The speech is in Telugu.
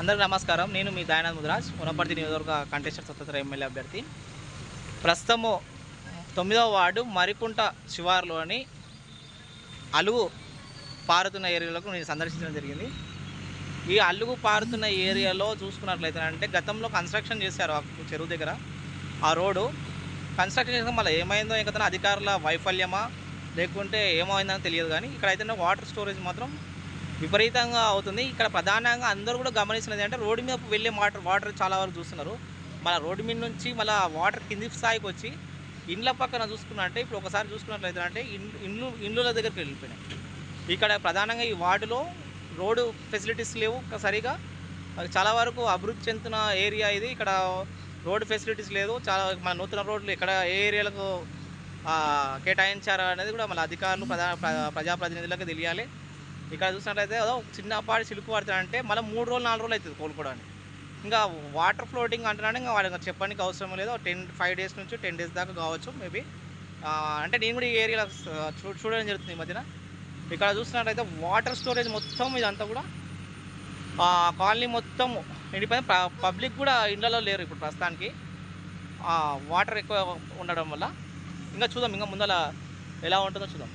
అందరికీ నమస్కారం. నేను మీ దయానంద్ ముద్రాజ్ ఉనపర్తి నియోజకవర్గ కంటెస్టర్ స్వతంత్ర ఎమ్మెల్యే అభ్యర్థి. ప్రస్తుతము తొమ్మిదవ వార్డు మరికుంట శివారులోని అలుగు పారుతున్న ఏరియాలకు నేను సందర్శించడం జరిగింది. ఈ అలుగు పారుతున్న ఏరియాలో చూసుకున్నట్లయితే అంటే గతంలో కన్స్ట్రక్షన్ చేశారు ఆ చెరువు దగ్గర ఆ రోడ్డు. కన్స్ట్రక్షన్ చేసిన మళ్ళీ ఏమైందో ఇంకా అధికారుల వైఫల్యమా లేకుంటే ఏమైందని తెలియదు కానీ ఇక్కడ అయితే వాటర్ స్టోరేజ్ మాత్రం విపరీతంగా అవుతుంది. ఇక్కడ ప్రధానంగా అందరూ కూడా గమనిస్తున్నది అంటే రోడ్డు మీద వెళ్ళే వాటర్ వాటర్ చాలా వరకు చూస్తున్నారు. మన రోడ్డు మీద నుంచి మళ్ళీ వాటర్ కింది స్థాయికి వచ్చి ఇండ్ల పక్కన చూసుకున్నట్టే ఇప్పుడు ఒకసారి చూసుకున్నట్లయితే అంటే ఇండ్లు ఇండ్లు ఇండ్ల దగ్గరికి వెళ్ళిపోయినాయి. ఇక్కడ ప్రధానంగా ఈ వార్డులో రోడ్డు ఫెసిలిటీస్ లేవు. సరిగా అది చాలా వరకు అభివృద్ధి చెందుతున్న ఏరియా ఇది. ఇక్కడ రోడ్డు ఫెసిలిటీస్ లేదు. చాలా మన నూతన రోడ్లు ఇక్కడ ఏ ఏరియాలకు కేటాయించారు అనేది కూడా మన అధికారులు ప్రజా ప్రజాప్రతినిధులకు తెలియాలి. ఇక్కడ చూసినట్లయితే చిన్నపాటి చిలుకు పడుతుందంటే మళ్ళీ మూడు రోజులు నాలుగు రోజులు అవుతుంది కోలుకోవడానికి. ఇంకా వాటర్ ఫ్లోటింగ్ అంటున్నాను ఇంకా వాళ్ళకి చెప్పడానికి అవసరం లేదు. టెన్ ఫైవ్ డేస్ నుంచి టెన్ డేస్ దాకా కావచ్చు మేబీ. అంటే నేను కూడా ఈ ఏరియాలో చూ చూడడం జరుగుతుంది ఈ మధ్యన. ఇక్కడ చూసినట్లయితే వాటర్ స్టోరేజ్ మొత్తం ఇదంతా కూడా కాలనీ మొత్తం ఎండిపోయిన పబ్లిక్ కూడా ఇండ్లలో లేరు ఇప్పుడు ప్రస్తుతానికి. వాటర్ ఎక్కువ ఉండడం వల్ల. ఇంకా చూద్దాం ఇంకా ముందర ఎలా ఉంటుందో చూద్దాం.